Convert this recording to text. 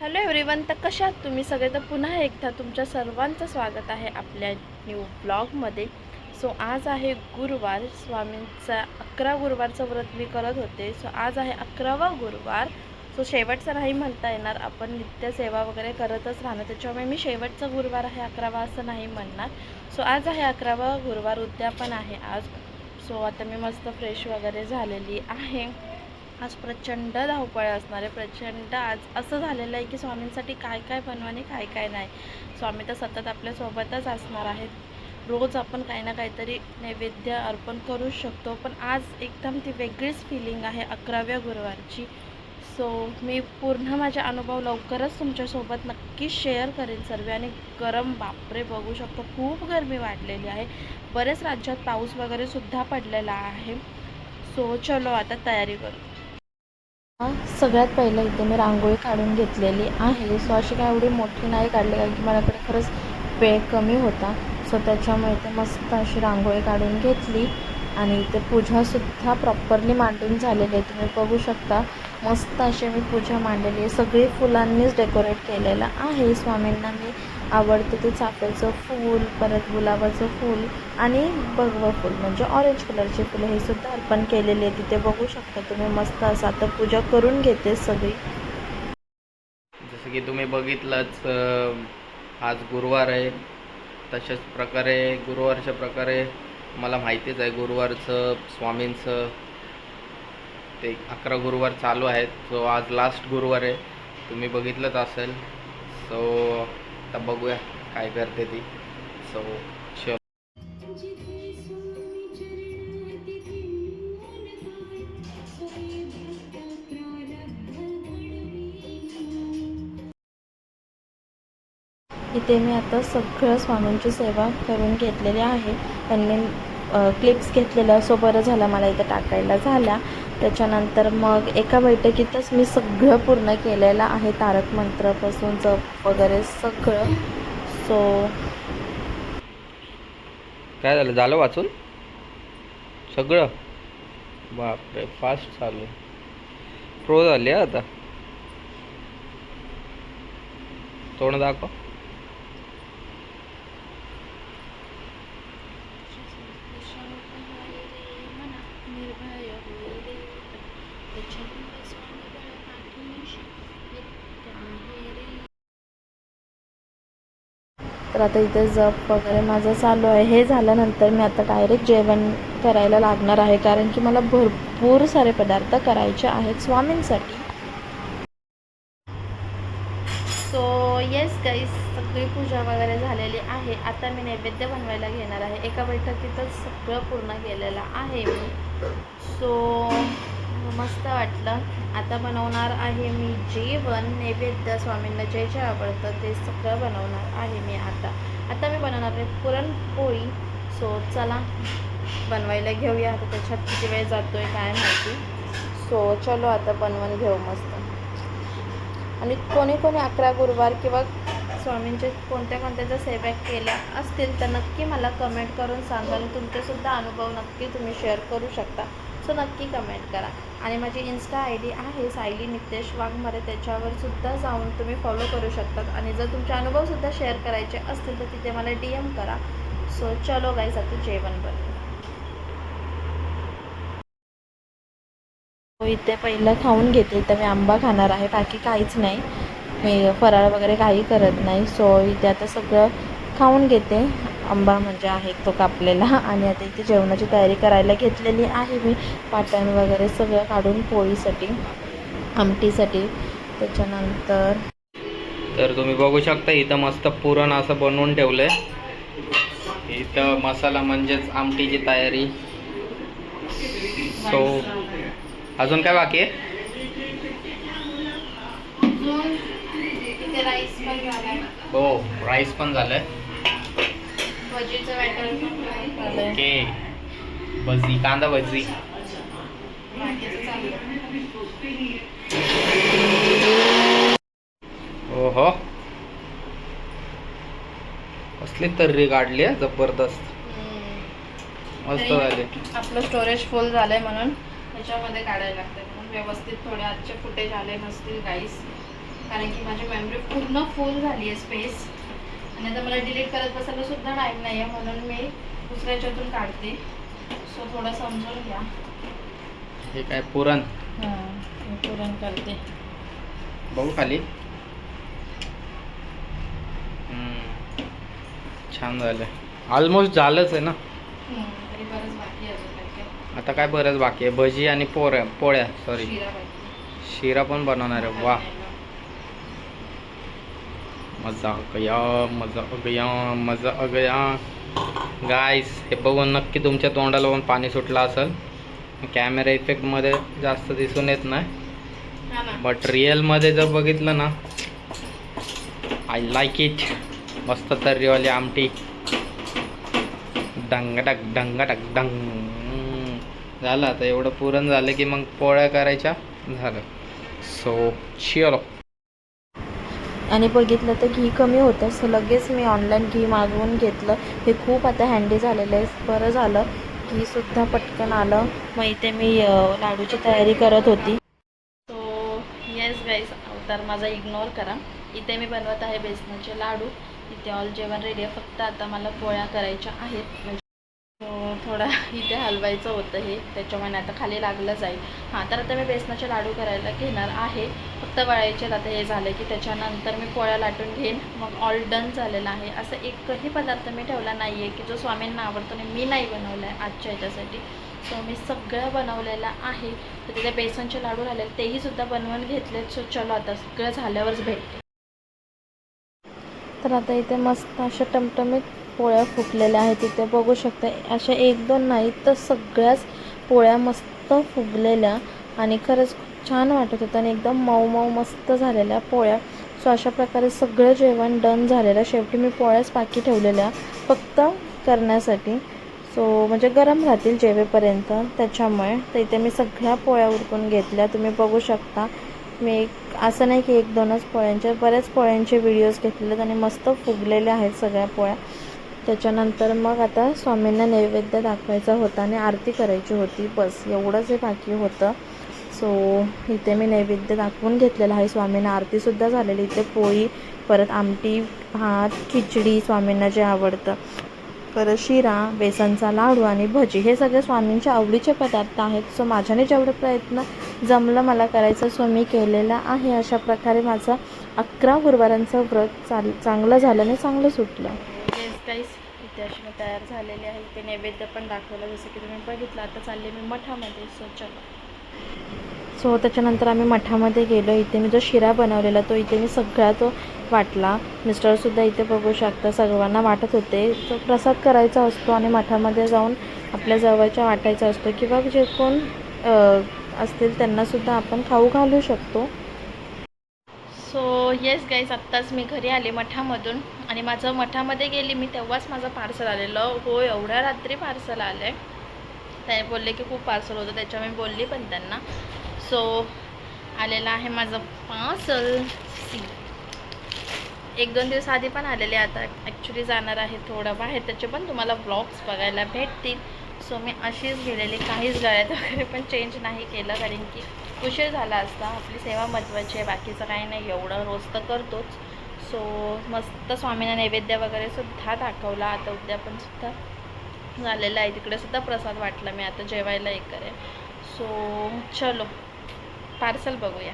Hello everyone तर कशा आहात तुम्ही? सगळे तर पुन्हा एकदा तुमच्या सर्वांचं स्वागत आहे आपल्या न्यू ब्लॉगमध्ये सो आज आहे गुरुवार. स्वामींचा अकरा गुरुवारचं व्रत मी करत होते. सो आज आहे अकरावा गुरुवार. सो शेवटचा नाही म्हणता येणार. आपण नित्य सेवा वगैरे करतच राहणार. त्याच्यामुळे मी शेवटचा गुरुवार आहे. अकरावा असं नाही म्हणणार. सो आज आहे अकरावा गुरुवार. उद्या पण आहे आज. सो आता मी मस्त फ्रेश वगैरे झालेली आहे. आज प्रचंड धावपळ असणार आहे. प्रचंड आज असं झालेलं आहे की स्वामींसाठी काय काय बनवाने आणि काय काय नाही. स्वामी तर सतत आपल्यासोबतच असणार आहेत. रोज आपण काही ना काहीतरी नैवेद्य अर्पण करू शकतो. पण आज एकदम ती वेगळीच फिलिंग आहे अकराव्या गुरुवारची. सो मी पूर्ण माझे अनुभव लवकरच तुमच्यासोबत नक्की शेअर करेन सर्व. आणि गरम बापरे बघू शकतो खूप गरमी वाढलेली आहे. बरेच राज्यात पाऊस वगैरे सुद्धा पडलेला आहे. सो चलो आता तयारी करू. सगळ्यात पहिलं इथे मी रांगोळी काढून घेतलेली आहे. सो अशी काय एवढी मोठी नाही काढली कारण की माझ्याकडे खरंच वेळ कमी होता. सो त्याच्यामुळे ते मस्त अशी रांगोळी काढून घेतली आणि इथे पूजासुद्धा प्रॉपरली मांडून झालेली आहे. तुम्ही बघू शकता मस्त अशी मी पूजा मांडलेली आहे. सगळी फुलांनीच डेकोरेट केलेलं आहे. स्वामींना मी आवडतं ते चाफ्याचं फूल परत गुलाबाचं फूल आणि भगवं फूल म्हणजे ऑरेंज कलरचे फुलं हे सुद्धा अर्पण केलेले आहे तिथे बघू शकता तुम्ही मस्त असं आता पूजा करून घेते सगळी. जसं की तुम्ही बघितलंच आज गुरुवार आहे. तशाच प्रकारे गुरुवारच्या प्रकारे मला माहितीच आहे गुरुवारचं स्वामींचं ते अकरा गुरुवार चालू आहेत. सो आज लास्ट गुरुवार आहे. तुम्ही बघितलंच असेल. सो आता बघूया काय करते ती. सो चल इथे मी आता सगळं स्वामींची सेवा करून घेतलेली आहे. त्यांनी क्लिप्स घेतलेल्या सो बरं झालं मला इथं टाकायला झाल्या. त्याच्यानंतर मग एका बैठकीतच मी सगळं पूर्ण केलेलं आहे तारक मंत्रापासून जप वगैरे सगळं. सो काय झालं? झालं वाचून? सगळं? बापरे फास्ट चालू प्रो झाली आता. तोंड दाखव. तर आता इथे जप वगैरे माझं चालू आहे. हे झाल्यानंतर मी आता डायरेक्ट जेवण करायला लागणार आहे. कारण की मला भरपूर सारे पदार्थ करायचे आहेत स्वामींसाठी. सो येस गाईस सगळी पूजा वगैरे झालेली आहे. आता मी नैवेद्य बनवायला घेणार आहे. एका बैठकीतच सगळं पूर्ण केलेलं आहे मी. सो मस्त वाटलं. आता बनवणार आहे मी जेवण नैवेद्य स्वामींना जे जे आवडतं ते सगळं बनवणार आहे मी आता. आता मी बनवणार आहे पुरणपोळी. सो चला बनवायला घेऊया. आता त्याच्यात किती वेळ जातोय काय माहिती. सो चलो आता बनवून घेऊ मस्त. आणि कोणी कोणी अकरा गुरुवार किंवा स्वामींचे कोणत्या कोणत्या जर सेवा केल्या असतील तर नक्की मला कमेंट करून सांगा आणि तुमचेसुद्धा अनुभव नक्की तुम्ही शेअर करू शकता. सो नक्की कमेंट करा. आणि माझी इन्स्टा आय डी आहे सायली नितेश वाघमारे. त्याच्यावर सुद्धा जाऊन तुम्ही फॉलो करू शकतात. आणि जर तुमचे अनुभवसुद्धा शेअर करायचे असतील तर तिथे मला डी एम करा. सो चलो गाईस आता जेवण बनवू हो, इथे पहिलं खाऊन घेते तर मी आंबा खाणार आहे. बाकी काहीच नाही. मी फराळ वगैरे काही करत नाही. सो इथे आता सगळं खाऊन घेते. आंबा म्हणजे आहे तो कापलेला. आणि आता इथे जेवणाची तयारी करायला घेतलेली आहे मी. पाटण वगैरे सगळं काढून पोळीसाठी आमटीसाठी. त्याच्यानंतर तर तुम्ही बघू शकता इथं मस्त पुरण असं बनवून ठेवलंय. इथं मसाला म्हणजेच आमटीची तयारी. सो अजून काय बाकी आहे? हो राईस पण बॅटर पण झालंय. ओके. भजी कांदा भजी ओहो. कसली तर्री काढली जबरदस्त. मस्त झाले. आपलं स्टोरेज फुल झालंय म्हणून त्याच्यामध्ये काढायला लागतं म्हणून व्यवस्थित थोडे आजचे फुटेज आले नसतील गाईस कारण की माझी मेमरी पूर्ण फुल झाली आहे स्पेस आणि आता मला डिलीट करत बसायला सुद्धा टाईम नाही आहे म्हणून मी दुसऱ्या याच्यातून काढते. सो थोडं समजून घ्या. हे काय पुरण? हां पुरण करते. बघू खाली. छान झालं. ऑलमोस्ट झालंच आहे ना. आता काय बरंच बाकी आहे? भजी आणि पोऱ्या पोळ्या सॉरी शिरा पण बनवणार आहे. वा. मजा गया मजा गया मजा गया. गाईस हे बघून नक्की तुमच्या तोंडाला पण पाणी सुटलं असेल. कॅमेरा इफेक्टमध्ये जास्त दिसून येत नाही. हा. बट रिअलमध्ये जर बघितलं ना आय लाईक इट मस्त तर्रीवाली आमटी. डंगटक डंगटक डंग. झालं आता एवढं पुरण झालं की मग पोळ्या करायच्या. झालं. सो चिअलो आणि बघितलं तर घी कमी होतं. सो लगेच मी ऑनलाईन घी मागवून घेतलं. हे खूप आता हँडी झालेलं आहे. बरं झालं. घीसुद्धा पटकन आलं. मग इथे मी लाडूची तयारी करत होती. सो येस गाईस तर माझा इग्नोर करा. इथे मी बनवत आहे बेसनाचे लाडू. इथे ऑल जेवण रेडी आहे. फक्त आता मला पोळ्या करायच्या आहेत. म्हणजे थोडा इथे हलवायचं होतं हे त्याच्यामुळे आता खाली लागलं जाईल. हां तर आता मी बेसनाचे लाडू करायला घेणार आहे. फक्त वळायचे आता हे झालं की त्याच्यानंतर मी पोळ्या लाटून घेईन. मग ऑल डन झालेलं आहे. असं एकही पदार्थ मी ठेवला नाही आहे की जो स्वामींना आवडतो आणि मी नाही बनवला आहे आजच्या ह्याच्यासाठी सो मी सगळं बनवलेलं आहे. तर तिथे बेसनचे लाडू राहिले तेही सुद्धा बनवून घेतलेत. सो चलो आता सगळं झाल्यावरच भेटते. तर आता इथे मस्त अशा टमटमीत पोळ्या फुगलेल्या आहेत तिथे बघू शकता अशा एक दोन नाही तर सगळ्याच पोळ्या मस्त फुगलेल्या आणि खरंच खूप छान वाटत होतं आणि एकदम मऊ मऊ मस्त झालेल्या पोळ्या. सो अशा प्रकारे सगळं जेवण डन झालेलं. शेवटी मी पोळ्याच बाकी ठेवलेल्या फक्त करण्यासाठी. सो म्हणजे गरम राहतील जेवेपर्यंत त्याच्यामुळे. तर इथे मी सगळ्या पोळ्या उरकून घेतल्या. तुम्ही बघू शकता मी एक असं नाही की एक दोनच पोळ्यांचे बऱ्याच पोळ्यांचे व्हिडिओज घेतलेले आहेत आणि मस्त फुगलेल्या आहेत सगळ्या पोळ्या. त्याच्यानंतर मग आता स्वामींना नैवेद्य दाखवायचा होता आणि आरती करायची होती. बस एवढंच हे बाकी होतं. सो इथे मी नैवेद्य दाखवून घेतलेलं आहे स्वामींना. आरतीसुद्धा झालेली. इथे पोळी परत आमटी भात खिचडी स्वामींना जे आवडतं. परत शिरा बेसनचा लाडू आणि भजी. हे सगळे स्वामींच्या आवडीचे पदार्थ आहेत. सो माझ्याने जेवढे प्रयत्न जमलं मला करायचं सो मी केलेला आहे. अशा प्रकारे माझं अकरा गुरुवारांचं व्रत चाल चांगलं झालं आणि चांगलं सुटलं. गाईस इथे अशी मी तयार झालेली आहे. इथे नैवेद्य पण दाखवलं. जसं की तुम्ही बघितलं आता चालले मी मठामध्ये. सो चलो. सो त्याच्यानंतर आम्ही मठामध्ये गेलो. इथे मी जो शिरा बनवलेला तो इथे मी सगळा तो वाटला मिस्टरसुद्धा इथे बघू शकता. सर्वांना वाटत होते. तो प्रसाद करायचा असतो आणि मठामध्ये जाऊन आपल्या जवळच्या वाटायचा असतो किंवा जे कोण अ, असतील त्यांनासुद्धा आपण खाऊ घालू शकतो. सो येस गाईज आत्ताच मी घरी आले मठामधून. आणि माझं मठामध्ये गेली मी तेव्हाच माझं पार्सल आलेलं. हो एवढ्या रात्री पार्सल आलं आहे त्याने बोलले की खूप पार्सल होतं त्याच्यामुळे बोलली पण त्यांना. सो आलेलं आहे माझं पार्सल. सी एक दोन दिवस आधी पण आलेले आता. ॲक्च्युली जाणार आहे थोडं बाहेर. त्याचे पण तुम्हाला ब्लॉग्स बघायला भेटतील. सो मी अशीच गेलेली. काहीच गळ्यात वगैरे पण चेंज नाही केलं कारण की उशीर झाला असता. आपली सेवा महत्त्वाची आहे. बाकीचं काही नाही. एवढं रोज तर करतोच. सो मस्त स्वामींना नैवेद्य वगैरे सुद्धा दाखवला. आता उद्या पण सुद्धा झालेलं आहे. तिकडे सुद्धा प्रसाद वाटला. मी आता जेवायला एक करेन. सो चलो. पार्सल बघूया.